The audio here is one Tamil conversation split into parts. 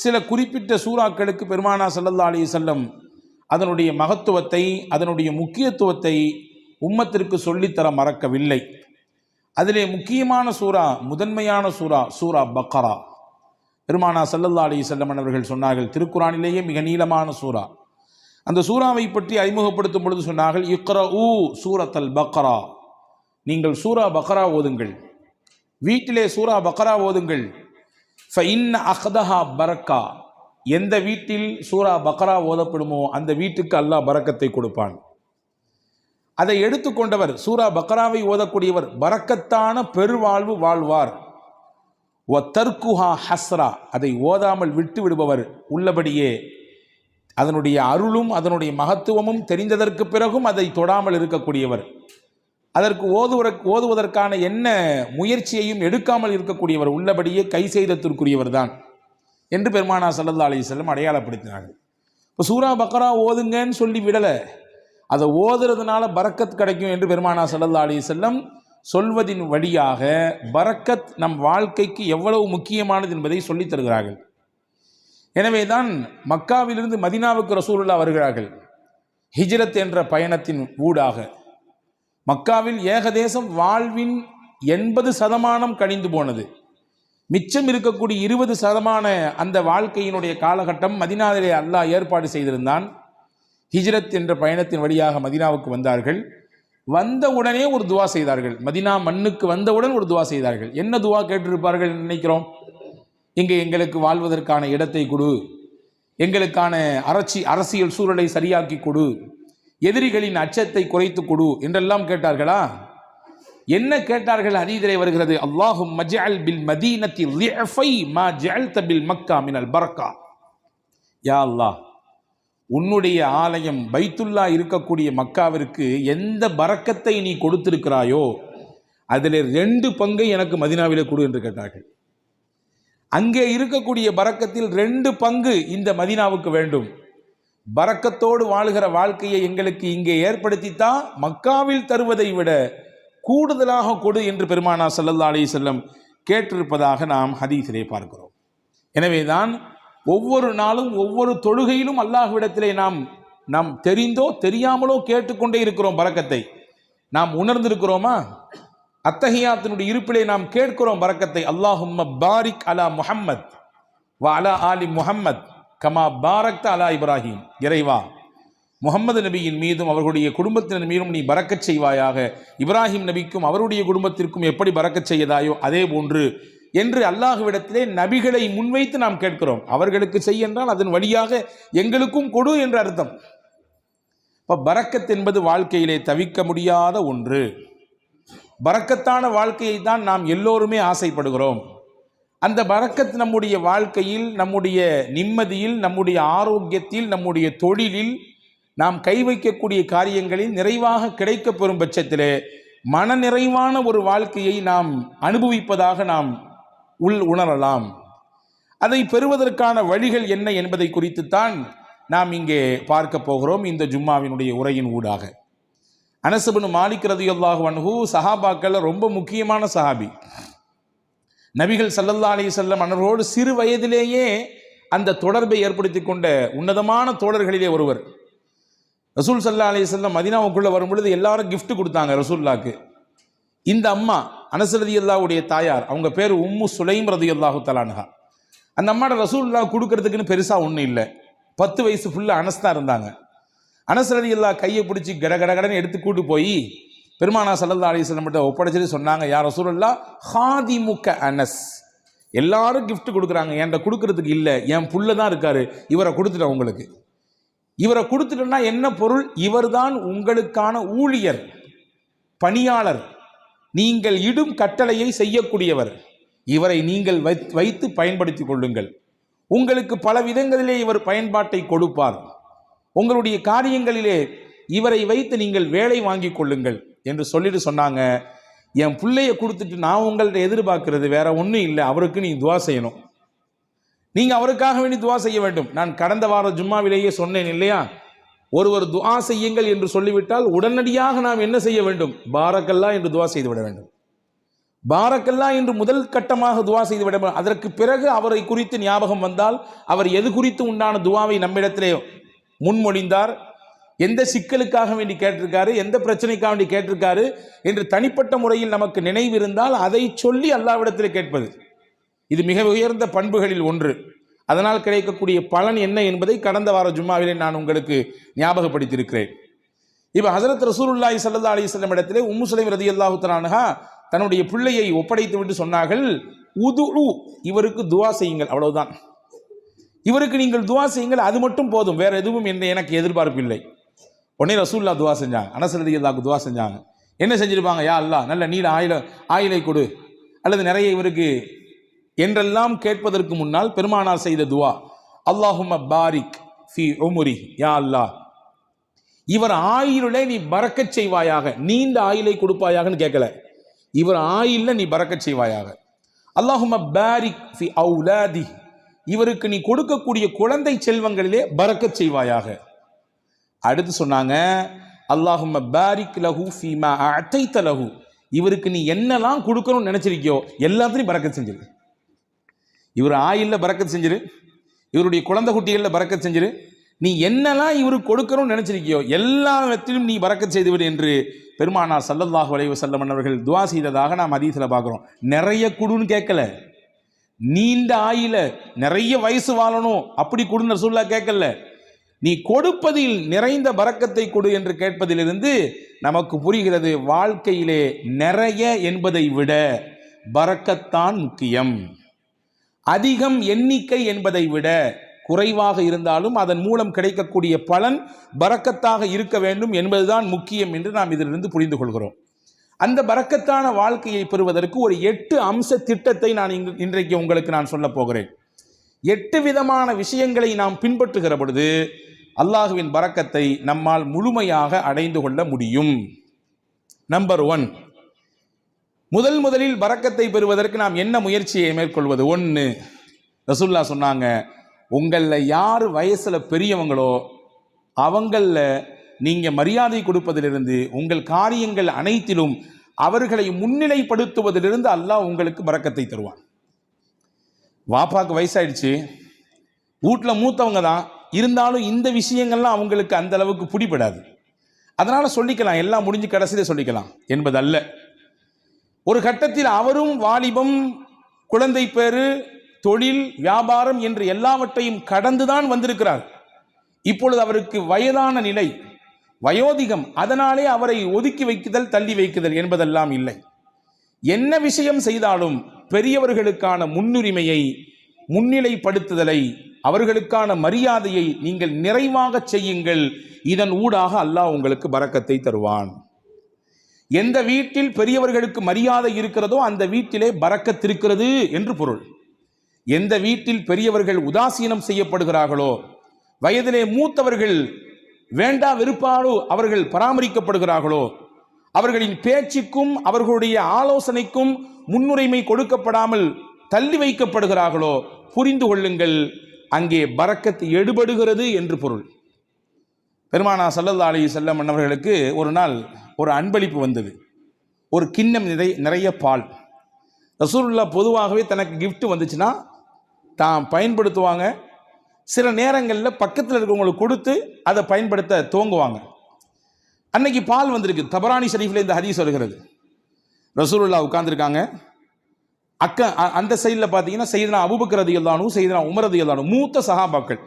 சில குறிப்பிட்ட சூறாக்களுக்கு பெருமானா சல்லல்லா அலி செல்லம் அதனுடைய மகத்துவத்தை அதனுடைய முக்கியத்துவத்தை உம்மத்திற்கு சொல்லித்தர மறக்கவில்லை. அதிலே முக்கியமான சூறா முதன்மையான சூரா சூரா பக்கரா. பெருமானா சல்லல்லா அலி வஸல்லம் அவர்கள் சொன்னார்கள் திருக்குறானிலேயே மிக நீளமான சூறா. அந்த சூறாவை பற்றி அறிமுகப்படுத்தும் பொழுது சொன்னார்கள் இக்ர ஊ சூரத்தல் பக்ரா நீங்கள் சூரா பக்ரா ஓதுங்கள். வீட்டிலே சூரா பக்ரா ஓதுங்கள். ஃபைன் அஹ்தஹா பரக்கா எந்த வீட்டில் சூரா பக்ரா ஓதப்படுமோ அந்த வீட்டுக்கு அல்லாஹ் பரக்கத்தை கொடுப்பான். அதை எடுத்துக்கொண்டவர் சூரா பக்ராவை ஓதக்கூடியவர் பரக்கத்தான பெருவாழ்வு வாழ்வார். ஒ தர்குஹா ஹஸ்ரா. அதை ஓதாமல் விட்டு விடுபவர் உள்ளபடியே. அதனுடைய அருளும் அதனுடைய மகத்துவமும் தெரிந்ததற்கு பிறகும் அதை தொடாமல் இருக்கக்கூடியவர். அதற்கு ஓதுவர ஓதுவதற்கான என்ன முயற்சியையும் எடுக்காமல் இருக்கக்கூடியவர் உள்ளபடியே கை செய்தத்திற்குரியவர் தான் என்று பெருமானா சல்லல்லா அலி செல்லம் அடையாளப்படுத்தினார்கள். இப்போ சூரா பக்ரா ஓதுங்கன்னு சொல்லி விடலை. அதை ஓதுறதுனால பரக்கத் கிடைக்கும் என்று பெருமானா சல்லல்லா அலி செல்லம் சொல்வதின் வழியாக பரக்கத் நம் வாழ்க்கைக்கு எவ்வளவு முக்கியமானது என்பதை சொல்லித் தருகிறார்கள். எனவே தான் மக்காவிலிருந்து மதினாவுக்கு ரசூலுல்லா வருகிறார்கள். ஹிஜ்ரத் என்ற பயணத்தின் ஊடாக. மக்காவில் ஏகதேசம் வாழ்வின் எண்பது சதமானம் கழிந்து போனது. மிச்சம் இருக்கக்கூடிய இருபது சதமான அந்த வாழ்க்கையினுடைய காலகட்டம் மதினாவிலே அல்லாஹ் ஏற்பாடு செய்திருந்தான். ஹிஜ்ரத் என்ற பயணத்தின் வழியாக மதினாவுக்கு வந்தார்கள். வந்த உடனே ஒரு துவா செய்தார்கள். மதினா மண்ணுக்கு வந்தவுடன் ஒரு துவா செய்தார்கள். என்ன துவா கேட்டிருப்பார்கள் நினைக்கிறோம்? இங்கே எங்களுக்கு வாழ்வதற்கான இடத்தை கொடு. எங்களுக்கான அரசி அரசியல் சூழலை சரியாக்கி கொடு. எதிரிகளின் அச்சத்தை குறைத்து கொடு என்றெல்லாம் கேட்டார்களா? என்ன கேட்டார்கள் ஹதீதிலே வருகிறது? அல்லாஹும் மஜ்அல் பில் மதீனத்தி லிஃபை மா ஜஅல்த பில் மக்கா மினல் பரக்கா. யா அல்லாஹ் உன்னுடைய ஆலயம் பைத்துல்லா இருக்கக்கூடிய மக்காவிற்கு எந்த பரக்கத்தை நீ கொடுத்திருக்கிறாயோ அதில் ரெண்டு பங்கை எனக்கு மதினாவிலே கொடு என்று கேட்டார்கள். அங்கே இருக்கக்கூடிய பறக்கத்தில் ரெண்டு பங்கு இந்த மதினாவுக்கு வேண்டும். பறக்கத்தோடு வாழுகிற வாழ்க்கையை எங்களுக்கு இங்கே ஏற்படுத்தித்தான் மக்காவில் தருவதை விட கூடுதலாக கொடு என்று பெருமானா சல்லல்லா அலி செல்லம் கேட்டிருப்பதாக நாம் ஹதீஸிலே பார்க்கிறோம். எனவேதான் ஒவ்வொரு நாளும் ஒவ்வொரு தொழுகையிலும் அல்லாஹ்விடத்திலே நாம் நாம் தெரிந்தோ தெரியாமலோ கேட்டுக்கொண்டே இருக்கிறோம் பறக்கத்தை. நாம் உணர்ந்திருக்கிறோமா? அத்தகையாத்தினுடைய இருப்பிலே நாம் கேட்கிறோம் பறக்கத்தை. அல்லாஹும் பாரிக் அலா முஹம்மத் வ அலா ஆலி முஹம்மத். கமா பாரக்த அலா இப்ராஹிம் இறைவா முகமது நபியின் மீதும் அவர்களுடைய குடும்பத்தினர் மீதும் நீ பறக்கச் செய்வாயாக. இப்ராஹிம் நபிக்கும் அவருடைய குடும்பத்திற்கும் எப்படி பறக்கச் செய்யதாயோ அதே போன்று என்று அல்லாஹுவிடத்திலே நபிகளை முன்வைத்து நாம் கேட்கிறோம். அவர்களுக்கு செய் என்றால் அதன் வழியாக எங்களுக்கும் கொடு என்று அர்த்தம். இப்போ பறக்கத் என்பது வாழ்க்கையிலே தவிக்க முடியாத ஒன்று. பறக்கத்தான வாழ்க்கையை தான் நாம் எல்லோருமே ஆசைப்படுகிறோம். அந்த பறக்கத் நம்முடைய வாழ்க்கையில் நம்முடைய நிம்மதியில் நம்முடைய ஆரோக்கியத்தில் நம்முடைய தொழிலில் நாம் கை வைக்கக்கூடிய காரியங்களில் நிறைவாக கிடைக்கப்பெறும் பெறும் மன நிறைவான ஒரு வாழ்க்கையை நாம் அனுபவிப்பதாக நாம் உள் உணரலாம். அதை பெறுவதற்கான வழிகள் என்ன என்பதை குறித்துத்தான் நாம் இங்கே பார்க்க போகிறோம் இந்த ஜும்மாவினுடைய உரையின் ஊடாக. அனசபனு மாலிக் ரதியுல்லாஹு அன்ஹு சஹாபாக்கள் ரொம்ப முக்கியமான சஹாபி. நபிகள் சல்லல்லா அலி செல்லம் அன்னரோடு சிறு வயதிலேயே அந்த தொடர்பை ஏற்படுத்தி கொண்ட உன்னதமான தோழர்களிலே ஒருவர். ரசூல் சல்லா அலி செல்லம் மதினாவுக்குள்ளே வரும்பொழுது எல்லாரும் கிஃப்ட் கொடுத்தாங்க ரசூல்லாக்கு இந்த அம்மா அனசரதி அல்லாவுடைய தாயார் அவங்க பேர் உம்மு சுலைம் ரதியுல்லாஹு தலானுகா அந்த அம்மாட ரசூல்லா கொடுக்கறதுக்குன்னு பெருசாக ஒன்றும் இல்லை. பத்து வயசு ஃபுல்லாக அனஸ் தான் இருந்தாங்க. அனசரதி அல்லா கையை பிடிச்சி கட கட கடன்னு எடுத்து கூட்டு போய் பெருமானா சல்லல்லா அலி கிட்ட ஒப்படைச்சிட்டு சொன்னாங்க யார் ரசூலுல்லா ஹாதிமுக அனஸ். எல்லாரும் கிஃப்ட் கொடுக்குறாங்க என்கிட்ட கொடுக்கறதுக்கு இல்லை? என் புள்ள தான் இருக்காரு இவரை கொடுத்துட்டேன் உங்களுக்கு. இவரை கொடுத்துட்டோம்னா என்ன பொருள்? இவர்தான் உங்களுக்கான ஊழியர் பணியாளர். நீங்கள் இடும் கட்டளையை செய்யக்கூடியவர். இவரை நீங்கள் வைத்- வைத்து பயன்படுத்தி கொள்ளுங்கள். உங்களுக்கு பல விதங்களிலே இவர் பயன்பாட்டை கொடுப்பார். உங்களுடைய காரியங்களிலே இவரை வைத்து நீங்கள் வேலை வாங்கிக் கொள்ளுங்கள். என்று சொல்லிட்டு சொன்னாங்க. என் பிள்ளைய கொடுத்துட்டு நான் உங்கள்கிட்ட எதிர்பார்க்கறது வேற ஒன்றும் இல்லை. அவருக்கு நீ துவா செய்யணும். நீங்கள் அவருக்காக வேண்டி துவா செய்ய வேண்டும். நான் கடந்த வார ஜும்மாவிலேயே சொன்னேன் இல்லையா? ஒருவர் துவா செய்யுங்கள் என்று சொல்லிவிட்டால் உடனடியாக நாம் என்ன செய்ய வேண்டும்? பாரக்கல்லா என்று துவா செய்து விட வேண்டும். பாரக்கல்லா என்று முதல் கட்டமாக துவா செய்து விட அதற்கு பிறகு அவரை குறித்து ஞாபகம் வந்தால் அவர் எது குறித்து உண்டான துவாவை நம்மிடத்திலே முன்மொழிந்தார்? எந்த சிக்கலுக்காக வேண்டி கேட்டிருக்காரு எந்த பிரச்சனைக்காக வேண்டி கேட்டிருக்காரு என்று தனிப்பட்ட முறையில் நமக்கு நினைவு இருந்தால் அதை சொல்லி அல்லாவிடத்தில் கேட்பது. இது மிக உயர்ந்த பண்புகளில் ஒன்று. அதனால் கிடைக்கக்கூடிய பலன் என்ன என்பதை கடந்த வார ஜும்மாவிலே நான் உங்களுக்கு ஞாபகப்படுத்தியிருக்கிறேன். இப்போ ஹசரத் ரசூலுல்லாஹி சல்லா அலிஸ்லம் இடத்திலே உம்மு சுலைம் ரதியல்லாஹு தன்னுடைய பிள்ளையை ஒப்படைத்து விட்டு சொன்னார்கள் உது இவருக்கு துவா செய்யுங்கள். அவ்வளவுதான். இவருக்கு நீங்கள் துவா செய்யுங்கள் அது மட்டும் போதும். வேற எதுவும் என்ன எனக்கு எதிர்பார்ப்பு இல்லை. உடனே ரசூல்லா துவா செஞ்சாங்க. அனஸ் துவா செஞ்சாங்க. என்ன செஞ்சிருப்பாங்க? யா அல்லாஹ் நல்ல நீல ஆயில ஆயிலை கொடு. அல்லது நிறைய இவருக்கு என்றெல்லாம் கேட்பதற்கு முன்னால் பெருமானார் செய்த துவா. அல்லாஹும் பாரிக் ஃபி உமுரி யா அல்லாஹ். இவர் ஆயிலே நீ பறக்கச் செய்வாயாக. நீண்ட ஆயிலை கொடுப்பாயாகன்னு கேட்கல. இவர் ஆயில நீ பறக்கச் செய்வாயாக. அல்லாஹும் பாரிக் ஃபி அவுலாதி. இவருக்கு நீ கொடுக்கக்கூடிய குழந்தை செல்வங்களிலே பறக்கச் செய்வாயாக. அடுத்து சொன்னாங்க அல்லாஹும் பாரிக் லஹு ஃபீமா அத்தைத்த லஹு. இவருக்கு நீ என்னெல்லாம் கொடுக்கணும்னு நினச்சிருக்கியோ எல்லாத்தையும் பறக்கத் செஞ்சிரு. இவர் ஆயில்ல பறக்கத் செஞ்சிரு. இவருடைய குழந்தை குட்டிகளில் பறக்கத் செஞ்சிரு. நீ என்னெல்லாம் இவருக்கு கொடுக்கணும்னு நினச்சிருக்கியோ எல்லாத்திலும் நீ பறக்கச் செய்துவிடு என்று பெருமானார் சல்லல்லாஹு வலைவ வஸல்லம் அவர்கள் துவா செய்ததாக நாம் அதீசில் பார்க்குறோம். நிறைய குடுன்னு கேட்கல. நீண்ட ஆயில நிறைய வயசு வாழணும் அப்படி கொடுன்னு ரசூல்லா கேட்கல. நீ கொடுப்பதில் நிறைந்த பறக்கத்தை கொடு என்று கேட்பதிலிருந்து நமக்கு புரிகிறது வாழ்க்கையிலே நிறைய என்பதை விட பறக்கத்தான் முக்கியம். அதிகம் எண்ணிக்கை என்பதை விட குறைவாக இருந்தாலும் அதன் மூலம் கிடைக்கக்கூடிய பலன் பறக்கத்தாக இருக்க வேண்டும் என்பதுதான் முக்கியம் என்று நாம் இதிலிருந்து புரிந்து கொள்கிறோம். அந்த பறக்கத்தான வாழ்க்கையை பெறுவதற்கு ஒரு எட்டு அம்ச திட்டத்தை நான் இன்றைக்கு உங்களுக்கு நான் சொல்ல போகிறேன். எட்டு விதமான விஷயங்களை நாம் பின்பற்றுகிற பொழுது அல்லாஹுவின் பறக்கத்தை நம்மால் முழுமையாக அடைந்து கொள்ள முடியும். நம்பர் ஒன் முதல் முதலில் பறக்கத்தை பெறுவதற்கு நாம் என்ன முயற்சியை மேற்கொள்வது? ஒன்று ரசுல்லா சொன்னாங்க உங்களில் யார் வயசில் பெரியவங்களோ அவங்களில் நீங்கள் மரியாதை கொடுப்பதிலிருந்து உங்கள் காரியங்கள் அனைத்திலும் அவர்களை முன்னிலைப்படுத்துவதிலிருந்து அல்லாஹ் உங்களுக்கு பறக்கத்தை தருவான். வாப்பாக்கு வயசாயிடுச்சு. வீட்டில் மூத்தவங்க தான். இருந்தாலும் இந்த விஷயங்கள்லாம் அவங்களுக்கு அந்த அளவுக்கு பிடிபடாது. அதனால் சொல்லிக்கலாம் எல்லாம் முடிஞ்சு கடைசியிலே சொல்லிக்கலாம். என்பது அல்ல ஒரு கட்டத்தில் அவரும் வாலிபம் குழந்தை பேரு தொழில் வியாபாரம் என்று எல்லாவற்றையும் கடந்துதான் வந்திருக்கிறார். இப்பொழுது அவருக்கு வயதான நிலை வயோதிகம் அதனாலே அவரை ஒதுக்கி வைக்குதல் தள்ளி வைக்குதல் என்பதெல்லாம் இல்லை. என்ன விஷயம் செய்தாலும் பெரியவர்களுக்கான முன்னுரிமையை முன்னிலைப்படுத்துதலை அவர்களுக்கான மரியாதையை நீங்கள் நிறைவாக செய்யுங்கள். இதன் ஊடாக அல்லாஹ் உங்களுக்கு பறக்கத்தை தருவான். எந்த வீட்டில் பெரியவர்களுக்கு மரியாதை இருக்கிறதோ அந்த வீட்டிலே பறக்கத்திருக்கிறது என்று பொருள். எந்த வீட்டில் பெரியவர்கள் உதாசீனம் செய்யப்படுகிறார்களோ வயதிலே மூத்தவர்கள் வேண்டா வெறுப்பாலோ அவர்கள் பராமரிக்கப்படுகிறார்களோ அவர்களின் பேச்சுக்கும் அவர்களுடைய ஆலோசனைக்கும் முன்னுரிமை கொடுக்கப்படாமல் தள்ளி வைக்கப்படுகிறார்களோ புரிந்து கொள்ளுங்கள். அங்கே பறக்கத்து எடுபடுகிறது என்று பொருள். பெருமானா சல்லல்லா அலி செல்லம் அவர்களுக்கு ஒரு நாள் ஒரு அன்பளிப்பு வந்தது. ஒரு கிண்ணம் நிறை நிறைய பால். ரசூலுல்லா பொதுவாகவே தனக்கு கிஃப்ட் வந்துச்சுன்னா தான் பயன்படுத்துவாங்க. சில நேரங்களில் பக்கத்தில் இருக்கவங்களுக்கு கொடுத்து அதை பயன்படுத்த துவங்குவாங்க. அன்னைக்கு பால் வந்திருக்கு. தபரானி ஷரீஃபில் இந்த ஹதீஸ் வருகிறது. ரசூலுல்லா உட்காந்துருக்காங்க அக்க அ- அந்த சைடில் பார்த்தீங்கன்னா செய்தனா அபுபக்கர் ரதியல்லானும் செய்தனா உமர் ரதியல்லானும் மூத்த சஹாபாக்கள்.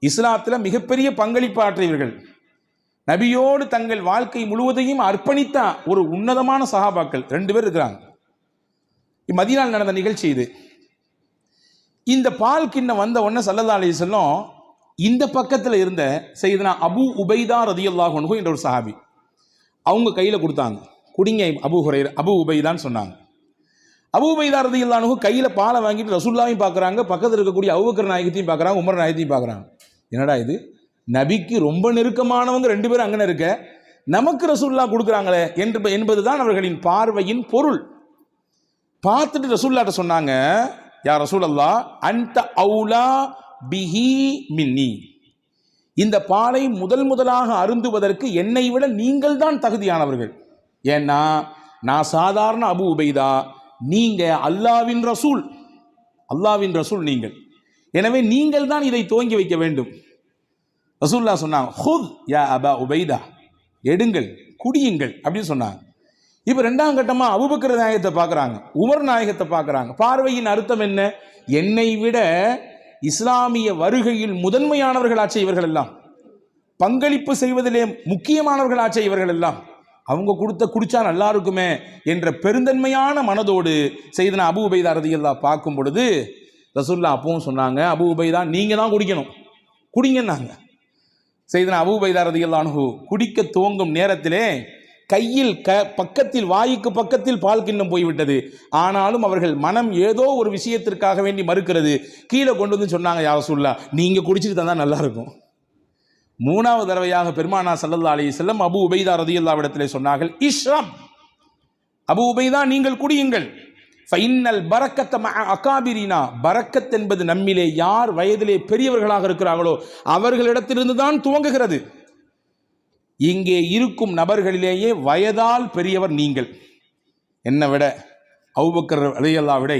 இஸ்லாத்தில் மிகப்பெரிய பங்களிப்பு ஆற்றியவர்கள். நபியோடு தங்கள் வாழ்க்கை முழுவதையும் அர்ப்பணித்த ஒரு உன்னதமான சஹாபாக்கள். ரெண்டு பேர் இருக்கிறாங்க. மதினால் நடந்த நிகழ்ச்சி இது. இந்த பால் கிண்ணம் வந்த உடனே சல்லல்லா அலி வஸல்லம் இந்த பக்கத்தில் இருந்த செய்தனா அபு உபைதா ரதியல்லாஹு என்ற ஒரு சஹாபி அவங்க கையில் கொடுத்தாங்க. குடிங்க அபு ஹுரைர் அபு உபைதான்னு சொன்னாங்க. அபு உபைதா ரதியல்லாஹு கையில் பாலை வாங்கிட்டு ரசுல்லாவையும் பார்க்குறாங்க பக்கத்தில் இருக்கக்கூடிய அவுபக்கர் நாயகத்தையும் பார்க்குறாங்க உமர் நாயகத்தையும் பார்க்குறாங்க. என்னடா இது? நபிக்கு ரொம்ப நெருக்கமானவங்க ரெண்டு பேரும் அங்கே இருக்க நமக்கு ரசூல்லா கொடுக்குறாங்களே என்று என்பது தான் அவர்களின் பார்வையின் பொருள். பார்த்துட்டு ரசூல்லாட்ட சொன்னாங்க யார் ரசூல் அல்லா அந்த அவுலா பிஹி மின்னி. இந்த பாலை முதல் முதலாக அருந்துவதற்கு என்னை விட நீங்கள் தான் தகுதியானவர்கள். ஏன்னா நான் சாதாரண அபு உபைதா நீங்க அல்லாவின் ரசூல். அல்லாவின் ரசூல் நீங்கள். எனவே நீங்கள் தான் இதை துவங்கி வைக்க வேண்டும். ரசூல்லா சொன்னாங்க ஹுத் யா அபா உபைதா. எடுங்கள் குடியுங்கள் அப்படின்னு சொன்னாங்க. இப்போ ரெண்டாம் கட்டமாக அபுபக்கர் நாயகத்தை பார்க்குறாங்க உமர் நாயகத்தை பார்க்குறாங்க. பார்வையின் அர்த்தம் என்ன? என்னை விட இஸ்லாமிய வருகையில் முதன்மையானவர்களாச்சே இவர்கள் எல்லாம். பங்களிப்பு செய்வதிலே முக்கியமானவர்களாச்சே இவர்கள் எல்லாம். அவங்க கொடுத்த குடிச்சா நல்லா இருக்குமே என்ற பெருந்தன்மையான மனதோடு செய்தன அபு உபைதா ரதியல்லா பார்க்கும் பொழுது ரசுல்லா அப்பவும் சொன்னாங்க அபு உபைதா நீங்கள் தான் குடிக்கணும். குடிங்கன்னாங்க. செய்தன அபு உபைதா ரதியல்லானு குடிக்க துவங்கும் நேரத்திலே கையில் க பக்கத்தில் வாய்க்கு பக்கத்தில் பால் கிண்ணம் போய்விட்டது. ஆனாலும் அவர்கள் மனம் ஏதோ ஒரு விஷயத்திற்காக வேண்டி மறுக்கிறது. கீழே கொண்டு வந்து சொன்னாங்க யார சொல்லா நீங்கள் குடிச்சிட்டு தான் நல்லா இருக்கும். மூணாவது தடவையாக பெருமானா சல்லல்லா அலி செல்லம் அபு உபைதா ரதியுல்லாவிடத்திலே சொன்னார்கள் இஷ்ரம். அபு உபைதா நீங்கள் குடியுங்கள். ஃபைனல் பரக்கத்த அகாபிரினா. பரக்கத் என்பது நம்மிலே யார் வயதிலே பெரியவர்களாக இருக்கிறார்களோ அவர்களிடத்திலிருந்து தான் துவங்குகிறது. இங்கே இருக்கும் நபர்களிலேயே வயதால் பெரியவர் நீங்கள். என்னை விட அவுபக்கர் அதையல்லா விட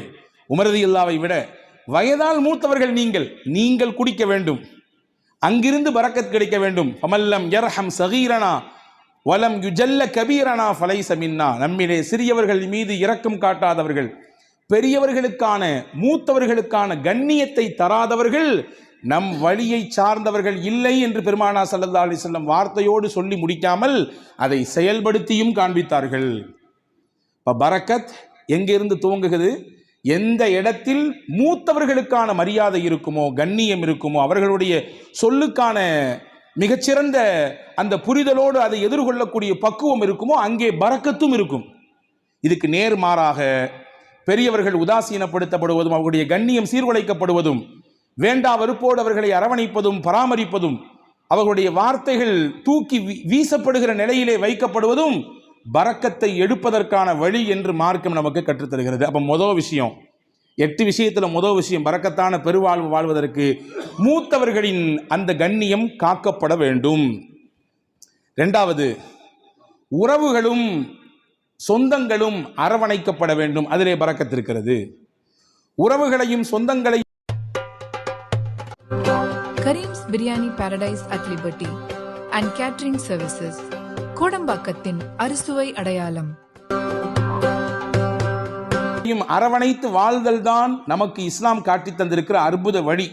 உமரதியல்லாவை விட வயதால் மூத்தவர்கள் நீங்கள் நீங்கள் குடிக்க வேண்டும். அங்கிருந்து பரக்கத் கிடைக்க வேண்டும். ஃபமல்லம் யர்ஹம் சகீரனா வலம் யுஜல்ல கபீரனா ஃபலை சமின்னா நம்மிலே சிறியவர்கள் மீது இரக்கம் காட்டாதவர்கள் பெரியவர்களுக்கான மூத்தவர்களுக்கான கண்ணியத்தை தராதவர்கள் நம் வழியை சார்ந்தவர்கள் இல்லை என்று பெருமானா சல்லா அலி செல்லம் வார்த்தையோடு சொல்லி முடிக்காமல் அதை செயல்படுத்தியும் காண்பித்தார்கள். இப்போ பரக்கத் எங்கிருந்து துவங்குகிறது? எந்த இடத்தில் மூத்தவர்களுக்கான மரியாதை இருக்குமோ கண்ணியம் இருக்குமோ அவர்களுடைய சொல்லுக்கான மிகச்சிறந்த அந்த புரிதலோடு அதை எதிர்கொள்ளக்கூடிய பக்குவம் இருக்குமோ அங்கே பறக்கத்தும் இருக்கும். இதுக்கு நேர்மாறாக பெரியவர்கள் உதாசீனப்படுத்தப்படுவதும் அவர்களுடைய கண்ணியம் சீர்குலைக்கப்படுவதும் வேண்டா வெறுப்போடு அவர்களை அரவணைப்பதும் பராமரிப்பதும் அவர்களுடைய வார்த்தைகள் தூக்கி வீ- வீசப்படுகிற நிலையிலே வைக்கப்படுவதும் பறக்கத்தை எடுப்பதற்கான வழி என்று மார்க்கம் நமக்கு கற்றுத்தருகிறது. அப்போ முதல் விஷயம் எட்டு விஷயத்தில் முதல் விஷயம் பறக்கத்தான பெருவாழ்வு வாழ்வதற்கு மூத்தவர்களின் அந்த கண்ணியம் காக்கப்பட வேண்டும். ரெண்டாவது உறவுகளும் சொந்தங்களும் அரவணைக்கப்பட வேண்டும். அதிலே பறக்கத்திருக்கிறது உறவுகளையும் சொந்தங்களையும் Kareem's biryani paradise at Liberty and catering services கோடம்பாக்கத்தின் அறுசுவை அடையாளம். அரவணைத்து வாழ்தல் தான் நமக்கு இஸ்லாம் காட்டி தந்திருக்கிற அற்புத வழி.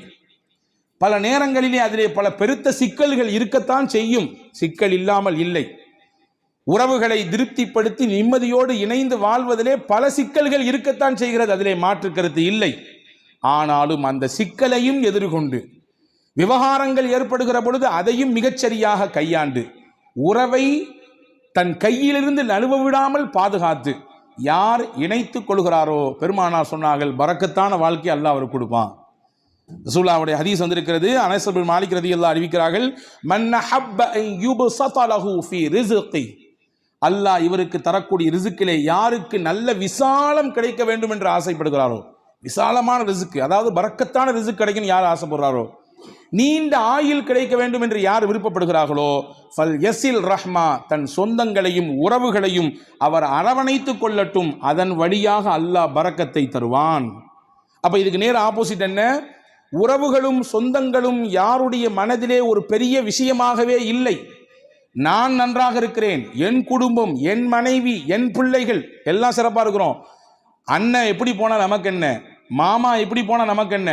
பல நேரங்களிலே அதிலே பல பெருத்த சிக்கல்கள் இருக்கத்தான் செய்யும். சிக்கல் இல்லாமல் இல்லை. உறவுகளை திருப்திப்படுத்தி நிம்மதியோடு இணைந்து வாழ்வதிலே பல சிக்கல்கள் இருக்கத்தான் செய்கிறது. அதிலே மாற்று கருத்து இல்லை. ஆனாலும் அந்த சிக்கலையும் எதிர்கொண்டு விவகாரங்கள் ஏற்படுகிற பொழுது அதையும் மிகச்சரியாக கையாண்டு உறவை தன் கையிலிருந்து நழுவ விடாமல் பாதுகாத்து யார் இணைத்துக் கொள்கிறாரோ பெருமானார் சொன்னார்கள் பறக்கத்தான வாழ்க்கை அல்லாஹ் அவருக்கு கொடுப்பான். ரசூல்லாவுடைய ஹதீஸ் வந்திருக்கிறது. அனஸ் மாலிக் ரதி ரலியல்லாஹு அறிவிக்கிறார்கள் மன் அஹப்ப அன் யுபஸத லஹு ஃபீ அல்லாஹ் இவருக்கு தரக்கூடிய ரிசுக்கிலே யாருக்கு நல்ல விசாலம் கிடைக்க வேண்டும் என்று ஆசைப்படுகிறாரோ விசாலமான ரிசுக்கு அதாவது பறக்கத்தான ரிசுக் கிடைக்கும் யார் ஆசைப்படுறாரோ நீண்ட ஆயுள் கிடைக்க வேண்டும் என்று யார் விருப்பப்படுகிறார்களோ? ஃபல் யசில் ரஹ்மா தன் சொந்தங்களையும் உறவுகளையும் அவர் அரவணைத்துக் கொள்ளட்டும். அதன் வழியாக அல்லாஹ் பறக்கத்தை தருவான். அப்போ இதுக்கு நேர் ஆப்போசிட் என்ன? உறவுகளும் சொந்தங்களும் யாருடைய மனதிலே ஒரு பெரிய விஷயமாகவே இல்லை. நான் நன்றாக இருக்கிறேன். என் குடும்பம் என் மனைவி என் பிள்ளைகள் எல்லாம் சிறப்பாக இருக்கிறோம். அண்ணன் எப்படி போனால் நமக்கு என்ன? மாமா எப்படி போனால் நமக்கு என்ன?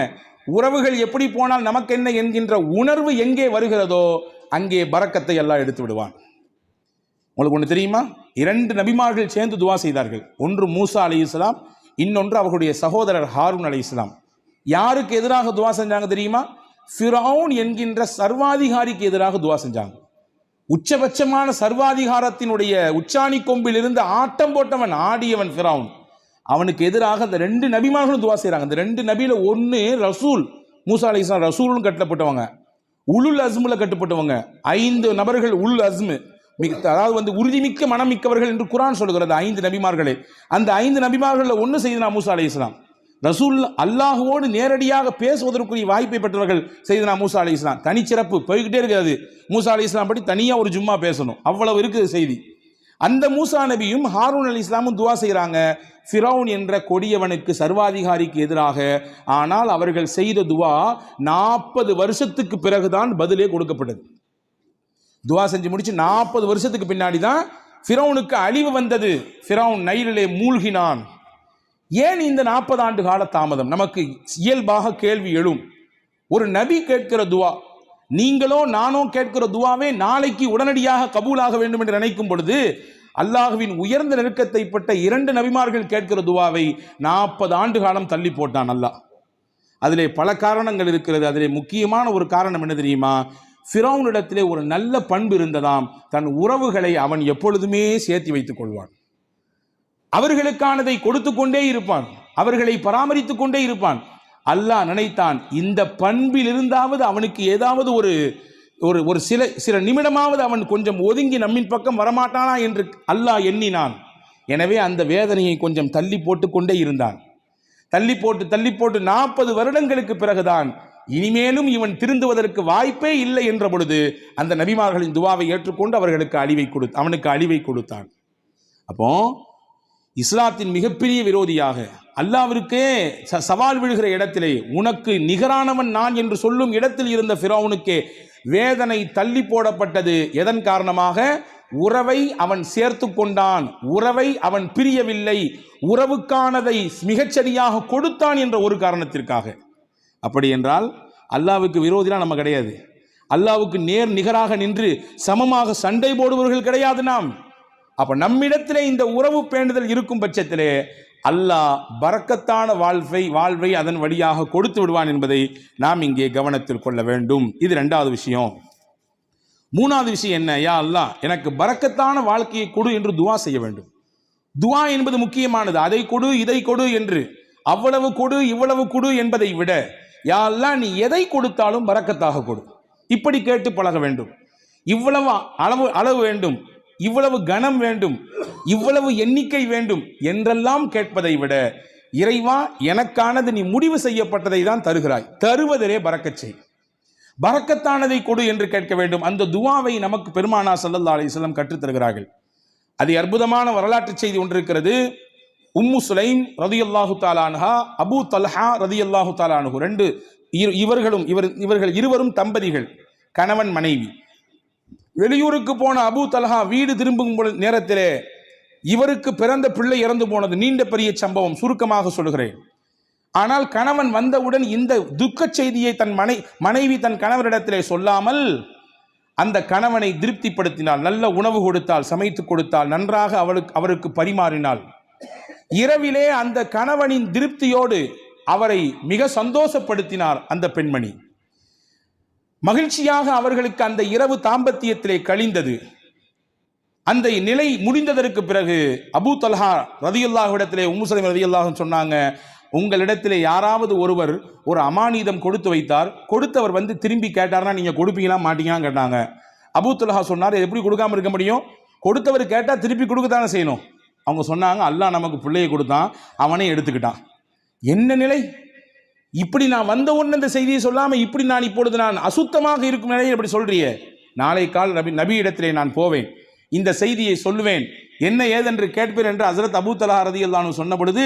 உறவுகள் எப்படி போனால் நமக்கு என்ன என்கின்ற உணர்வு எங்கே வருகிறதோ அங்கே பரக்கத்தை எல்லாம் எடுத்து விடுவான். உங்களுக்கு ஒன்று தெரியுமா? இரண்டு நபிமார்கள் சேர்ந்து துவா செய்தார்கள். ஒன்று மூசா அலி இஸ்லாம் இன்னொன்று அவர்களுடைய சகோதரர் ஹாரூன் அலி இஸ்லாம். யாருக்கு எதிராக துவா செஞ்சாங்க தெரியுமா? ஃபிரௌன் என்கின்ற சர்வாதிகாரிக்கு எதிராக துவா செஞ்சாங்க. உச்சபட்சமான சர்வாதிகாரத்தினுடைய உச்சாணி கொம்பில் இருந்து ஆட்டம் போட்டவன் ஆடியவன் ஃபிரௌன் அவனுக்கு எதிராக அந்த ரெண்டு நபிமார்களும் துவா செய்கிறாங்க அந்த ரெண்டு நபியில் ஒன்று ரசூல் மூசா அலி இஸ்லாம் ரசூல்னு கட்டப்பட்டவங்க. உளுல் அஸ்முல கட்டுப்பட்டவங்க. ஐந்து நபர்கள் உள் அஸ்மு. மிக அதாவது வந்து உறுதிமிக்க மனமிக்கவர்கள் என்று குரான் சொல்கிறது ஐந்து நபிமார்களே. அந்த ஐந்து நபிமார்களில் ஒன்று செய்தனா மூசா அலி இஸ்லாம் ரசூல் அல்லாஹுவோடு நேரடியாக பேசுவதற்குரிய வாய்ப்பை பெற்றவர்கள் செய்தனா மூசா அலி இஸ்லாம் தனிச்சிறப்பு போய்கிட்டே இருக்கிறது மூசா அலி இஸ்லாம் படி தனியாக ஒரு ஜும்மா பேசணும். அவ்வளவு இருக்குது செய்தி. அந்த மூசா நபியும் ஹாரூன் அலி இஸ்லாமும் துவா செய்கிறாங்க. ஃபிரௌன் என்ற கொடியவனுக்கு சர்வாதிகாரிக்கு எதிராக. ஆனால் அவர்கள் செய்த துவா நாற்பது வருஷத்துக்கு பிறகுதான் பதிலே கொடுக்கப்பட்டது. துவா செஞ்சு முடிச்சு நாற்பது வருஷத்துக்கு பின்னாடி தான் ஃபிரௌனுக்கு அழிவு வந்தது. ஃபிரௌன் நைலிலே மூழ்கினான். ஏன் இந்த நாற்பது ஆண்டு கால தாமதம் நமக்கு இயல்பாக கேள்வி எழும். ஒரு நபி கேட்கிற துவா நீங்களோ நானோ கேட்கிற துவாவே நாளைக்கு உடனடியாக கபூலாக வேண்டும் என்று நினைக்கும் பொழுது அல்லாஹுவின் உயர்ந்த நெருக்கத்தை பட்ட இரண்டு நபிமார்கள் கேட்கிற துவாவை நாற்பது ஆண்டு காலம் தள்ளி போட்டான் அல்லாஹ். அதிலே பல காரணங்கள் இருக்கிறது. அதிலே முக்கியமான ஒரு காரணம் என்ன தெரியுமா? ஃபிரௌனிடத்திலே ஒரு நல்ல பண்பு இருந்ததாம். தன் உறவுகளை அவன் எப்பொழுதுமே சேர்த்து வைத்துக் கொள்வான். அவர்களுக்கானதை கொடுத்து கொண்டே இருப்பான். அவர்களை பராமரித்து கொண்டே இருப்பான். அல்லாஹ் நினைத்தான் இந்த பண்பில் இருந்தாவது அவனுக்கு ஏதாவது ஒரு ஒரு ஒரு சில சில நிமிடமாவது அவன் கொஞ்சம் ஒதுங்கி நம்மின் பக்கம் வரமாட்டானா என்று அல்லாஹ் எண்ணினான். எனவே அந்த வேதனையை கொஞ்சம் தள்ளி போட்டு கொண்டே இருந்தான். தள்ளி போட்டு தள்ளி போட்டு நாற்பது வருடங்களுக்கு பிறகுதான் இனிமேலும் இவன் திருந்துவதற்கு வாய்ப்பே இல்லை என்ற பொழுது அந்த நபிமார்களின் துவாவை ஏற்றுக்கொண்டு அவர்களுக்கு அழிவை கொடு அவனுக்கு அழிவை கொடுத்தான். அப்போ இஸ்லாத்தின் மிகப்பெரிய விரோதியாக அல்லாவிற்கே ச- சவால் விழுகிற இடத்திலே உனக்கு நிகரானவன் நான் என்று சொல்லும் இடத்தில் இருந்த ஃபிரௌனுக்கே வேதனை தள்ளி போடப்பட்டது. எதன் காரணமாக? உறவை அவன் சேர்த்து கொண்டான். உறவை அவன் பிரியவில்லை. உறவுக்கானதை மிகச்சரியாக கொடுத்தான் என்ற ஒரு காரணத்திற்காக. அப்படி என்றால் அல்லாவுக்கு விரோதிலாம் நம்ம கிடையாது. அல்லாவுக்கு நேர் நிகராக நின்று சமமாக சண்டை போடுபவர்கள் கிடையாது நாம். அப்ப நம்மிடத்திலே இந்த உறவு பேணுதல் இருக்கும் பட்சத்திலே அல்லாஹ் பறக்கத்தான வாழ்வை வாழ்வை அதன் வழியாக கொடுத்து விடுவான் என்பதை நாம் இங்கே கவனத்தில் கொள்ள வேண்டும். இது ரெண்டாவது விஷயம். மூணாவது விஷயம் என்ன? யா அல்லாஹ் எனக்கு பறக்கத்தான வாழ்க்கையை கொடு என்று துவா செய்ய வேண்டும். துவா என்பது முக்கியமானது. அதை கொடு இதை கொடு என்று. அவ்வளவு கொடு இவ்வளவு கொடு என்பதை விட யா அல்லாஹ் நீ எதை கொடுத்தாலும் பறக்கத்தாக கொடு. இப்படி கேட்டு பழக வேண்டும். இவ்வளவு அளவு அளவு வேண்டும். இவ்வளவு கனம் வேண்டும் இவ்வளவு எண்ணிக்கை வேண்டும் என்றெல்லாம் கேட்பதை விட இறைவா எனக்கானது நீ முடிவு செய்யப்பட்டதை தான் தருகிறாய். தருவதிலே பறக்கச் செய். பறக்கத்தானதை கொடு என்று கேட்க வேண்டும். அந்த துவாவை நமக்கு பெருமானா சல்லல்லா அலைஹி கற்றுத்தருகிறார்கள் அது அற்புதமான வரலாற்று செய்தி ஒன்று இருக்கிறது. உம்மு சுலைம் ரதியல்லாஹு தாலான்ஹா அபூ தல்ஹா ரதியல்லாஹு தாலானுஹு ரெண்டு இரு- இவர்களும் இவர் இவர்கள் இருவரும் தம்பதிகள் கணவன் மனைவி. வெளியூருக்கு போன அபூ தலஹா வீடு திரும்பும் நேரத்திலே இவருக்கு பிறந்த பிள்ளை இறந்து போனது நீண்ட பெரிய சம்பவம் சுருக்கமாக சொல்கிறேன் ஆனால் கணவன் வந்தவுடன் இந்த துக்க செய்தியை தன் மனை மனைவி தன் கணவரிடத்திலே சொல்லாமல் அந்த கணவனை திருப்திப்படுத்தினாள் நல்ல உணவு கொடுத்தால் சமைத்து கொடுத்தால் நன்றாக அவளுக்கு அவருக்கு பரிமாறினாள். இரவிலே அந்த கணவனின் திருப்தியோடு அவரை மிக சந்தோஷப்படுத்தினார் அந்த பெண்மணி. மகிழ்ச்சியாக அவர்களுக்கு அந்த இரவு தாம்பத்தியத்திலே கழிந்தது. அந்த நிலை முடிந்ததற்கு பிறகு அபூ தல்ஹா ரதியுல்லாஹ்விடத்திலே உம்முசலம் ரதியுல்லாஹும் சொன்னாங்க உங்களிடத்திலே யாராவது ஒருவர் ஒரு அமானீதம் கொடுத்து வைத்தார் கொடுத்தவர் வந்து திரும்பி கேட்டார்னா நீங்கள் கொடுப்பீங்களா மாட்டீங்களான்னு கேட்டாங்க. அபு தல்ஹா சொன்னார் எப்படி கொடுக்காம இருக்க முடியும்? கொடுத்தவர் கேட்டால் திருப்பி கொடுக்கத்தானே செய்யணும். அவங்க சொன்னாங்க அல்லாஹ் நமக்கு பிள்ளையை கொடுத்தான் அவனே எடுத்துக்கிட்டான். என்ன நிலை? இப்படி நான் வந்த உடனே இந்த செய்தியை சொல்லாமல் இப்படி நான் இப்பொழுது நான் அசுத்தமாக இருக்கும் நிலையில் இப்படி சொல்றியே? நாளை கால் நபி நபி இடத்திலே நான் போவேன். இந்த செய்தியை சொல்லுவேன். என்ன ஏதென்று கேட்பேன் என்று ஹசரத் அபூத்தலா ரதியல்லானு சொன்ன பொழுது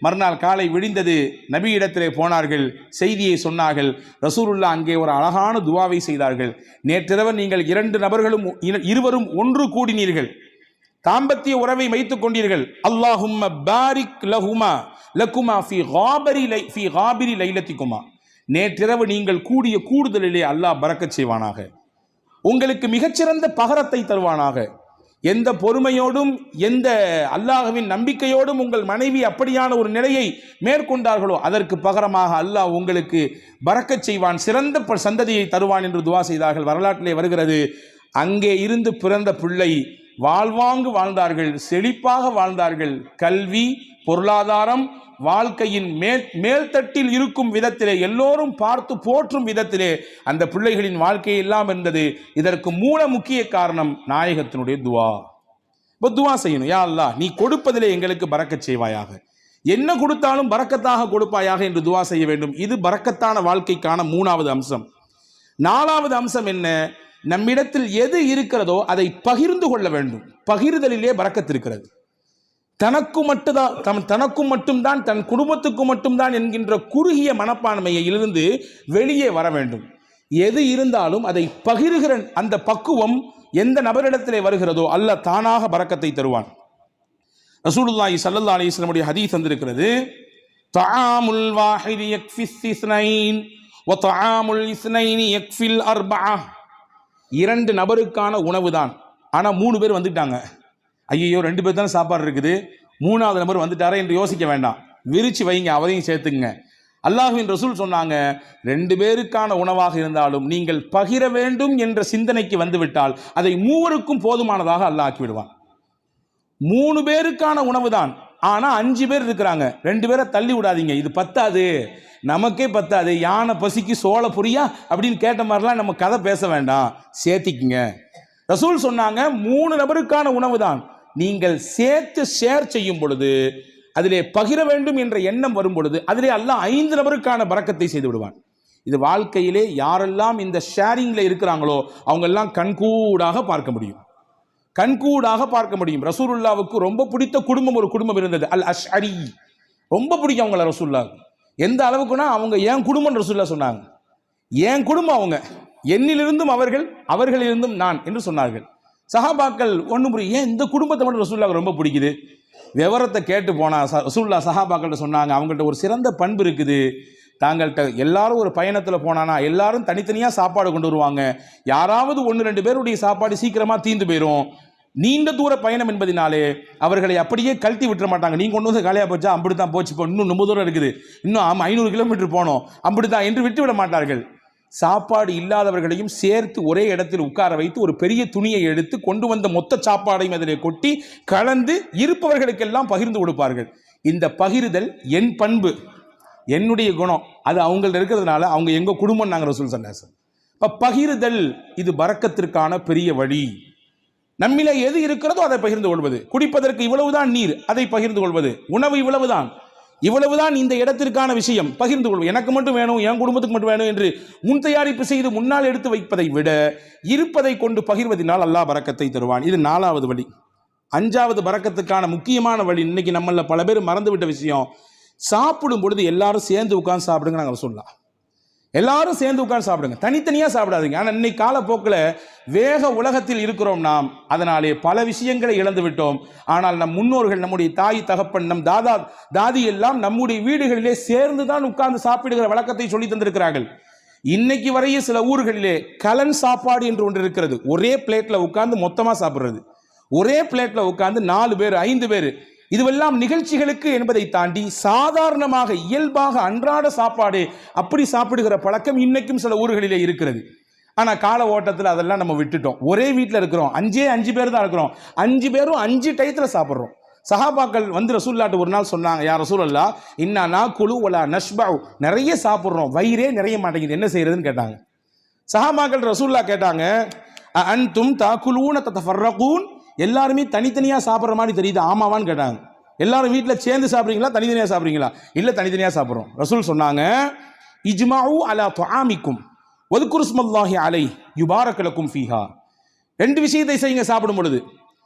மறுநாள் காலை விடிந்தது நபி இடத்திலே போனார்கள் செய்தியை சொன்னார்கள். ரசூலுல்லா அங்கே ஒரு அழகான துவாவை செய்தார்கள். நேற்றிரவு நீங்கள் இரண்டு நபர்களும் இருவரும் ஒன்று கூடினீர்கள். தாம்பத்திய உறவை வைத்துக் கொண்டீர்கள். அல்லாஹும் பாரிக் லஹுமா. லக்குமா ஃபி காபரி லை ஃபி காபிரி லைலத்திக்குமா நேற்றிரவு நீங்கள் கூடிய கூடுதலிலே அல்லாஹ் பறக்கச் செய்வானாக. உங்களுக்கு மிகச்சிறந்த பகரத்தை தருவானாக. எந்த பொறுமையோடும் எந்த அல்லாஹவின் நம்பிக்கையோடும் உங்கள் மனைவி அப்படியான ஒரு நிலையை மேற்கொண்டார்களோ அதற்கு பகரமாக அல்லாஹ் உங்களுக்கு பறக்கச் செய்வான் சிறந்த ப- சந்ததியை தருவான் என்று துவா செய்தார்கள். வரலாற்றிலே வருகிறது அங்கே இருந்து பிறந்த பிள்ளை வாழ்வாங்கு வாழ்ந்தார்கள் செழிப்பாக வாழ்ந்தார்கள். கல்வி பொருளாதாரம் வாழ்க்கையின் மேல் மேல்தட்டில் இருக்கும் விதத்திலே எல்லோரும் பார்த்து போற்றும் விதத்திலே அந்த பிள்ளைகளின் வாழ்க்கை எல்லாம் இருந்தது. இதற்கு மூல முக்கிய காரணம் நாயகத்தினுடைய துவா. இப்போ துவா செய்யணும். யா அல்லாஹ் நீ கொடுப்பதிலே எங்களுக்கு பறக்கச் செய்வாயாக. என்ன கொடுத்தாலும் பறக்கத்தாக கொடுப்பாயாக என்று துவா செய்ய வேண்டும். இது பறக்கத்தான வாழ்க்கைக்கான மூணாவது அம்சம். நாலாவது அம்சம் என்ன? நம்மிடத்தில் எது இருக்கிறதோ அதை பகிர்ந்து கொள்ள வேண்டும். பகிர்தலிலே பறக்கத்திருக்கிறது. தனக்கு மட்டும்தான் தம் தனக்கும் மட்டும்தான் தன் குடும்பத்துக்கு மட்டும்தான் என்கின்ற குறுகிய மனப்பான்மையிலிருந்து வெளியே வர வேண்டும். எது இருந்தாலும் அதை பகிர்கிற அந்த பக்குவம் எந்த நபரிடத்திலே வருகிறதோ அல்ல தானாக பறக்கத்தை தருவான். ரசூலுல்லாஹி சல்லல்லா அலிஸ்லமுடைய ஹதீஸ் வந்திருக்கிறது. தாமுல் வாஹிதி இஸ்னைன் வ தஆமுல் இஸ்னைனி எக்ஃபில் அர்பா இரண்டு நபருக்கான உணவு தான் ஆனால் மூணு பேர் வந்துட்டாங்க. ஐயோ ரெண்டு பேர் தானே சாப்பாடு இருக்குது. மூணாவது நபர் வந்துட்டாரே என்று யோசிக்க வேண்டாம். விரிச்சு வைங்க அவரையும் சேர்த்துங்க அல்லாஹ்வின் ரசூல் சொன்னாங்க ரெண்டு பேருக்கான உணவாக இருந்தாலும் நீங்கள் பகிர வேண்டும் என்ற சிந்தனைக்கு வந்துவிட்டால் அதை மூவருக்கும் போதுமானதாக அல்லாஹ் ஆக்கி விடுவான். மூணு பேருக்கான உணவு தான். ஆனால் அஞ்சு பேர் இருக்கிறாங்க. ரெண்டு பேரை தள்ளி விடாதீங்க. இது பத்தாது. நமக்கே பத்தாது. யானை பசிக்கு சோள புரியா அப்படின்னு கேட்ட மாதிரிலாம் நம்ம கதை பேச வேண்டாம். சேர்த்திக்குங்க. ரசூல் சொன்னாங்க மூணு நபருக்கான உணவு தான். நீங்கள் சேர்த்து ஷேர் செய்யும் பொழுது அதிலே பகிர வேண்டும் என்ற எண்ணம் வரும் பொழுது அதிலே அல்லாஹ் ஐந்து நபருக்கான பறக்கத்தை செய்து விடுவான். இது வாழ்க்கையிலே யாரெல்லாம் இந்த ஷேரிங்கில் இருக்கிறாங்களோ அவங்க எல்லாம் கண்கூடாக பார்க்க முடியும். கண்கூடாக பார்க்க முடியும். ரசூலுல்லாவுக்கு ரொம்ப பிடித்த குடும்பம் ஒரு குடும்பம் இருந்தது அல் அஷ்அரி. ரொம்ப பிடிக்கும் அவங்கள ரசூல்லா எந்த அளவுக்குனா அவங்க என் குடும்பம் ரசூல்லா சொன்னாங்க. என் குடும்பம் அவங்க? என்னிலிருந்தும் அவர்கள் அவர்களிலிருந்தும் நான் என்று சொன்னார்கள். சஹாபாக்கள் ஒன்றும் புரியும் ஏன் இந்த குடும்பத்தை மட்டும் ரசூல்லாவுக்கு ரொம்ப பிடிக்குது? விவரத்தை கேட்டு போனால் ச- ரசூல்லா சஹாபாக்கள்கிட்ட சொன்னாங்க அவங்கள்ட்ட ஒரு சிறந்த பண்பு இருக்குது. தாங்கள்கிட்ட எல்லாரும் ஒரு பயணத்தில் போனானா எல்லாரும் தனித்தனியாக சாப்பாடு கொண்டு வருவாங்க. யாராவது ஒன்று ரெண்டு பேருடைய சாப்பாடு சீக்கிரமாக தீந்து போயிடும் நீண்ட தூர பயணம் என்பதினாலே அவர்களை அப்படியே கழட்டி விட்டுற மாட்டாங்க. நீ கொண்டு வந்து காலியாக போச்சா? அப்படி தான் போச்சு. இப்போ இன்னும் ரொம்ப தூரம் இருக்குது. இன்னும் ஆமாம் ஐநூறு கிலோமீட்டர் போனோம். அப்படி தான் என்று விட்டு விட மாட்டார்கள். சாப்பாடு இல்லாதவர்களையும் சேர்த்து ஒரே இடத்தில் உட்கார வைத்து ஒரு பெரிய துணியை எடுத்து கொண்டு வந்த மொத்த சாப்பாடையும் அதிலே கொட்டி கலந்து இருப்பவர்களுக்கெல்லாம் பகிர்ந்து கொடுப்பார்கள். இந்த பகிர்தல் என் பண்பு என்னுடைய குணம். அது அவங்கள்ட்ட இருக்கிறதுனால அவங்க எங்கள் குடும்பம் நாங்கள் ரசூல் சார் இப்போ பகிர்தல் இது பறக்கத்திற்கான பெரிய வழி. நம்மில எது இருக்கிறதோ அதை பகிர்ந்து கொள்வது. குடிப்பதற்கு இவ்வளவுதான் நீர் அதை பகிர்ந்து கொள்வது. உணவு இவ்வளவுதான். இவ்வளவுதான் இந்த இடத்திற்கான விஷயம். பகிர்ந்து கொள்வோம். எனக்கு மட்டும் வேணும் என் குடும்பத்துக்கு மட்டும் வேணும் என்று முன் தயாரிப்பு செய்து முன்னால் எடுத்து வைப்பதை விட இருப்பதை கொண்டு பகிர்வதனால் அல்லாஹ் பறக்கத்தை தருவான். இது நாலாவது வழி. அஞ்சாவது பறக்கத்துக்கான முக்கியமான வழி. இன்னைக்கு நம்மள பல பேர் மறந்துவிட்ட விஷயம். சாப்பிடும் பொழுது எல்லாரும் சேர்ந்து உட்காந்து சாப்பிடுங்க நாங்கள் சொல்லலாம். எல்லாரும் சேர்ந்து உட்கார்ந்து சாப்பிடுங்க. தனித்தனியாக சாப்பிடாதீங்க. ஆனால் இன்னைக்கு காலப்போக்கில் வேக உலகத்தில் இருக்கிறோம் நாம். அதனாலே பல விஷயங்களை இழந்து விட்டோம். ஆனால் நம் முன்னோர்கள் நம்முடைய தாய் தகப்பன் நம் தாதா தாதி எல்லாம் நம்முடைய வீடுகளிலே சேர்ந்து தான் உட்கார்ந்து சாப்பிடுகிற வழக்கத்தை சொல்லி தந்திருக்கிறார்கள். இன்னைக்கு வரையும் சில ஊர்களிலே கலன் சாப்பாடு என்று ஒன்று இருக்கிறது. ஒரே பிளேட்டில் உட்கார்ந்து மொத்தமாக சாப்பிட்றது. ஒரே பிளேட்டில் உட்கார்ந்து நாலு பேர் ஐந்து பேர் இதுவெல்லாம் நிகழ்ச்சிகளுக்கு என்பதை தாண்டி சாதாரணமாக இயல்பாக அன்றாட சாப்பாடு அப்படி சாப்பிடுகிற பழக்கம் இன்னைக்கும் சில ஊர்களிலே இருக்கிறது. ஆனால் கால ஓட்டத்தில் அதெல்லாம் நம்ம விட்டுட்டோம். ஒரே வீட்டில் இருக்கிறோம். அஞ்சே அஞ்சு பேர் தான் இருக்கிறோம். அஞ்சு பேரும் அஞ்சு டயத்தில் சாப்பிட்றோம். சஹாபாக்கள் வந்து ரசூல்லாட்டு ஒரு நாள் சொன்னாங்க யார் ரசூலல்லா இன்னா நான் குழு ஒலா நஷ்பாவ் நிறைய சாப்பிட்றோம். வயிறே நிறைய மாட்டேங்குது. என்ன செய்யறதுன்னு கேட்டாங்க. சஹாபாக்கள் ரசூல்லா கேட்டாங்க அன் தும் தத்த ஃபர்ரஹூன் எல்லாருமே தனித்தனியாக சாப்பிட்ற மாதிரி தெரியுது. ஆமாவான்னு கேட்டாங்க. எல்லாரும் வீட்டில் சேர்ந்து சாப்பிட்றீங்களா? தனித்தனியாக சாப்பிட்றீங்களா? இல்லை தனித்தனியாக சாப்பிட்றோம். ரசூல் சொன்னாங்க இஜ்மாவு அலா துஆமிக்கும் ஒதுக்குருஸ்மல்லாஹி அலை யுபாரக்கலக்கும் ஃபீஹா. ரெண்டு விஷயத்தை செய்யுங்க சாப்பிடும் பொழுது.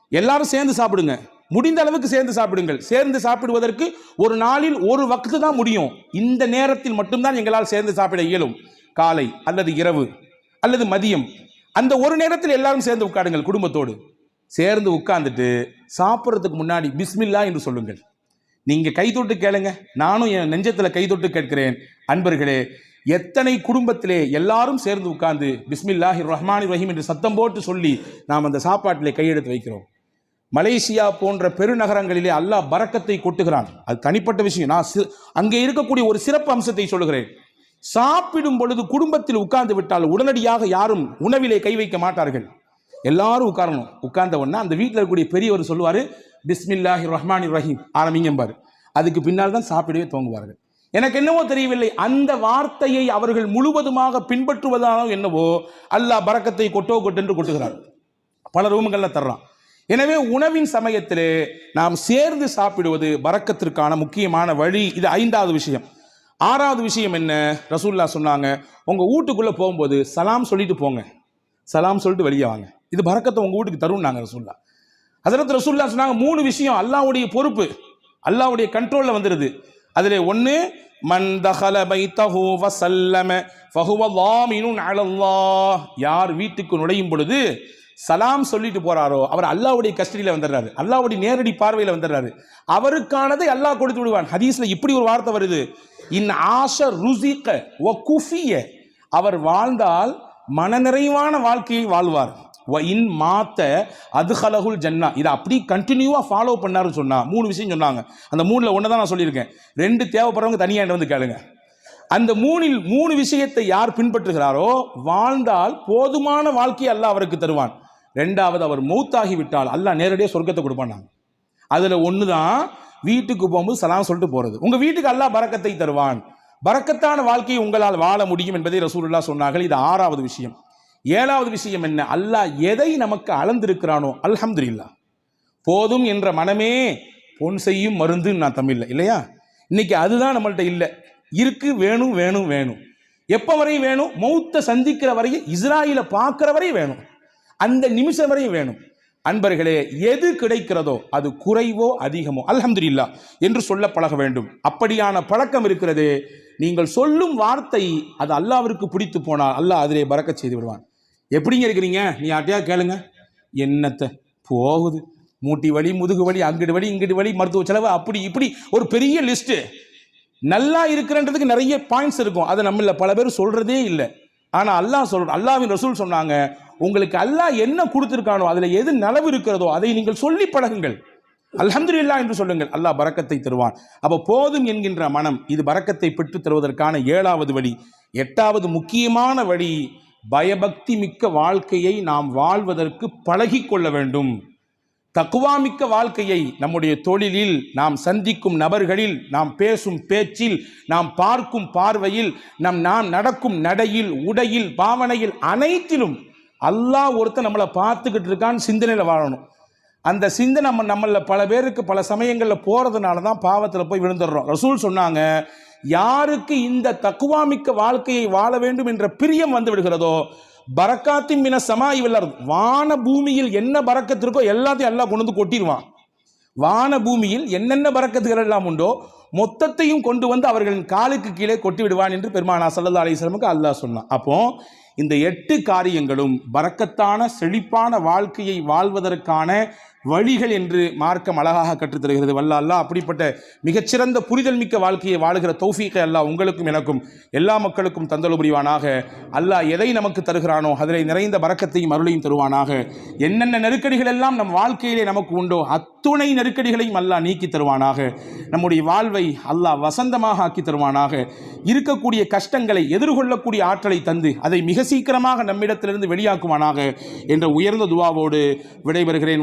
எல்லாரும் சேர்ந்து சாப்பிடுங்க. முடிந்த அளவுக்கு சேர்ந்து சாப்பிடுங்கள். சேர்ந்து சாப்பிடுவதற்கு ஒரு நாளில் ஒரு வக்து தான் முடியும். இந்த நேரத்தில் மட்டும்தான் எங்களால் சேர்ந்து சாப்பிட இயலும். காலை அல்லது இரவு அல்லது மதியம். அந்த ஒரு நேரத்தில் எல்லாரும் சேர்ந்து உட்காருங்கள் குடும்பத்தோடு. சேர்ந்து உட்காந்துட்டு சாப்பிட்றதுக்கு முன்னாடி பிஸ்மில்லா என்று சொல்லுங்கள். நீங்கள் கை தொட்டு கேளுங்க. நானும் என் நெஞ்சத்தில் கை தொட்டு கேட்கிறேன். அன்பர்களே எத்தனை குடும்பத்திலே எல்லாரும் சேர்ந்து உட்கார்ந்து பிஸ்மில்லாஹி ரஹ்மானி ரஹீம் என்று சத்தம் போட்டு சொல்லி நாம் அந்த சாப்பாட்டிலே கையெடுத்து வைக்கிறோம். மலேசியா போன்ற பெருநகரங்களிலே அல்லாஹ் பரக்கத்தை கொட்டுகிறான். அது தனிப்பட்ட விஷயம். நான் அங்கே இருக்கக்கூடிய ஒரு சிறப்பு அம்சத்தை சொல்கிறேன் சாப்பிடும் பொழுது குடும்பத்தில் உட்கார்ந்து விட்டால் உடனடியாக யாரும் உணவிலே கை வைக்க மாட்டார்கள். எல்லாரும் உட்காரணும். உட்கார்ந்த உடனே அந்த வீட்டில் இருக்கக்கூடிய பெரியவர் சொல்லுவார் பிஸ்மில்லாஹி ரஹ்மான் ரஹீம் ஆரம்பிங்கம்பார். அதுக்கு பின்னால் தான் சாப்பிடவே துவங்குவார்கள் எனக்கு என்னவோ தெரியவில்லை அந்த வார்த்தையை அவர்கள் முழுவதுமாக பின்பற்றுவதானோ என்னவோ அல்லாஹ் பறக்கத்தை கொட்டோ கொட்டென்று கொட்டுகிறார். பல ரூம்களில் தர்றான். எனவே உணவின் சமயத்தில் நாம் சேர்ந்து சாப்பிடுவது பறக்கத்திற்கான முக்கியமான வழி இது ஐந்தாவது விஷயம். ஆறாவது விஷயம் என்ன? ரசூல்லா சொன்னாங்க உங்கள் வீட்டுக்குள்ளே போகும்போது சலாம் சொல்லிட்டு போங்க. சலாம் சொல்லிட்டு வெளியே வாங்க. இது பறக்கத்தை உங்கள் வீட்டுக்கு தரும் நாங்கள் ரசூல்லா ஹசரத் ரசூல்லா சொன்னாங்க மூணு விஷயம் அல்லாவுடைய பொறுப்பு அல்லாவுடைய கண்ட்ரோலில் வந்துடுது அதில் ஒன்று மன் தஹல பைத்தஹு வசல்லம ஃபஹுவ லாமினுன் அலல்லாஹ். யார் வீட்டுக்கு நுழையும் பொழுது சலாம் சொல்லிட்டு போறாரோ அவர் அல்லாவுடைய கஸ்டடியில் வந்துடுறாரு. அல்லாவுடைய நேரடி பார்வையில் வந்துடுறாரு. அவருக்கானதை அல்லாஹ் கொடுத்து விடுவான். ஹதீஸ்ல இப்படி ஒரு வார்த்தை வருது. இன் ஆஷ ருசிக்க ஒ குஃபிய. அவர் வாழ்ந்தால் மனநிறைவான வாழ்க்கையை வாழ்வார். வ இன் மாத்த அதுஹலகுல் ஜன்னா. இதை அப்படி கண்டினியூவாக ஃபாலோ பண்ணாருன்னு சொன்னால் மூணு விஷயம் சொன்னாங்க. அந்த மூணில் ஒன்று தான் நான் சொல்லியிருக்கேன். ரெண்டு தேவைப்படுறவங்க தனியாக வந்து கேளுங்க. அந்த மூணில் மூணு விஷயத்தை யார் பின்பற்றுகிறாரோ வாழ்ந்தால் போதுமான வாழ்க்கையை அல்லாஹ் அவருக்கு தருவான். ரெண்டாவது அவர் மௌத்தாகி விட்டால் அல்லாஹ் நேரடியாக சொர்க்கத்தை கொடுப்பானாங்க அதில் ஒன்று தான் வீட்டுக்கு போகும்போது சலாம் சொல்லிட்டு போகிறது உங்கள் வீட்டுக்கு அல்லாஹ் பறக்கத்தை தருவான். பறக்கத்தான வாழ்க்கையை உங்களால் வாழ முடியும் என்பதை ரசூலுல்லா சொன்னார்கள். இது ஆறாவது விஷயம். ஏழாவது விஷயம் என்ன? அல்லாஹ் எதை நமக்கு அளந்திருக்கிறானோ அல்ஹம்துலில்லாஹ். போதும் என்ற மனமே பொன் செய்யும் மருந்துன்னு நான் தமிழில் இல்லையா? இன்னைக்கு அதுதான் நம்மள்கிட்ட இல்லை. இருக்கு வேணும் வேணும் வேணும். எப்போ வரையும் வேணும்? மௌத்த சந்திக்கிற வரையும் இஸ்ராயிலை பார்க்குற வரையும் வேணும். அந்த நிமிஷம் வரையும் வேணும். அன்பர்களே எது கிடைக்கிறதோ அது குறைவோ அதிகமோ அல்ஹம்துலில்லாஹ் என்று சொல்ல பழக வேண்டும். அப்படியான பழக்கம் இருக்கிறது நீங்கள் சொல்லும் வார்த்தை அது அல்லாவிற்கு பிடித்து போனால் அல்லாஹ் அதிலே பறக்க செய்து விடுவான். எப்படிங்க இருக்கிறீங்க? நீ யார்ட்டையா கேளுங்க. என்னத்தை? போகுது. மூட்டி வலி முதுகு வலி அங்கிட்டு வலி இங்கிட்டு வலி மருத்துவ செலவு அப்படி இப்படி ஒரு பெரிய லிஸ்ட்டு நல்லா இருக்கிறன்றதுக்கு நிறைய பாயிண்ட்ஸ் இருக்கும். அதை நம்மள பல பேர் சொல்கிறதே இல்லை. ஆனால் அல்லாஹ் சொல் அல்லாவின் ரசூல் சொன்னாங்க உங்களுக்கு அல்லாஹ் என்ன கொடுத்துருக்கானோ அதில் எது நலவு இருக்கிறதோ அதை நீங்கள் சொல்லி பழகுங்கள். அல்ஹம்துலில்லாஹ் என்று சொல்லுங்கள். அல்லாஹ் பறக்கத்தை தருவான். அப்போ போதும் என்கின்ற மனம் இது பறக்கத்தை பெற்று தருவதற்கான ஏழாவது வழி. எட்டாவது முக்கியமான வழி பயபக்தி மிக்க வாழ்க்கையை நாம் வாழ்வதற்கு பழகி கொள்ள வேண்டும். தக்குவாமிக்க வாழ்க்கையை நம்முடைய தொழிலில் நாம் சந்திக்கும் நபர்களில் நாம் பேசும் பேச்சில் நாம் பார்க்கும் பார்வையில் நம் நாம் நடக்கும் நடையில் உடையில் பாவனையில் அனைத்திலும் அல்லாஹ் ஒருத்தன் நம்மளை பார்த்துக்கிட்டு இருக்கான்னு சிந்தனையில் வாழணும். அந்த சிந்தனை நம்ம நம்மள பல பேருக்கு பல சமயங்களில் போகிறதுனால தான் பாவத்தில் போய் விழுந்துடுறோம். ரசூல் சொன்னாங்க யாருக்கு இந்த தக்குவாமிக்க வாழ்க்கையை வாழ வேண்டும் என்ற பிரியம் வந்து விடுகிறதோ பறக்காத்தின் மின சமாய் வில்லர் வான பூமியில் என்ன பறக்கத்திற்கோ எல்லாத்தையும் எல்லாம் கொண்டு வந்து கொட்டிடுவான். வான பூமியில் என்னென்ன பறக்கத்துகள் எல்லாம் உண்டோ மொத்தத்தையும் கொண்டு வந்து அவர்களின் காலுக்கு கீழே கொட்டி விடுவான் என்று பெருமானா சல்லா அலிஸ்லமுக்கு அல்லாஹ் சொன்னான். அப்போ இந்த எட்டு காரியங்களும் பறக்கத்தான செழிப்பான வாழ்க்கையை வாழ்வதற்கான வழிகள் என்று மார்க்கம் அழகாக கற்றுத்தருகிறது வல்ல அல்லாஹ் அப்படிப்பட்ட மிகச்சிறந்த புரிதல் மிக்க வாழ்க்கையை வாழுகிற தௌஃபீக்கை அல்லாஹ் உங்களுக்கும் எனக்கும் எல்லா மக்களுக்கும் தந்தலுபுரிவானாக அல்லாஹ் எதை நமக்கு தருகிறானோ அதில் நிறைந்த பறக்கத்தையும் அருளையும் தருவானாக. என்னென்ன நெருக்கடிகள் எல்லாம் நம் வாழ்க்கையிலே நமக்கு உண்டோ அத்துணை நெருக்கடிகளையும் அல்லாஹ் நீக்கி தருவானாக. நம்முடைய வாழ்வை அல்லாஹ் வசந்தமாக ஆக்கி தருவானாக. இருக்கக்கூடிய கஷ்டங்களை எதிர்கொள்ளக்கூடிய ஆற்றலை தந்து அதை மிக சீக்கிரமாக நம்மிடத்திலிருந்து வெளியாக்குவானாக என்ற உயர்ந்த துவாவோடு விடைபெறுகிறேன்.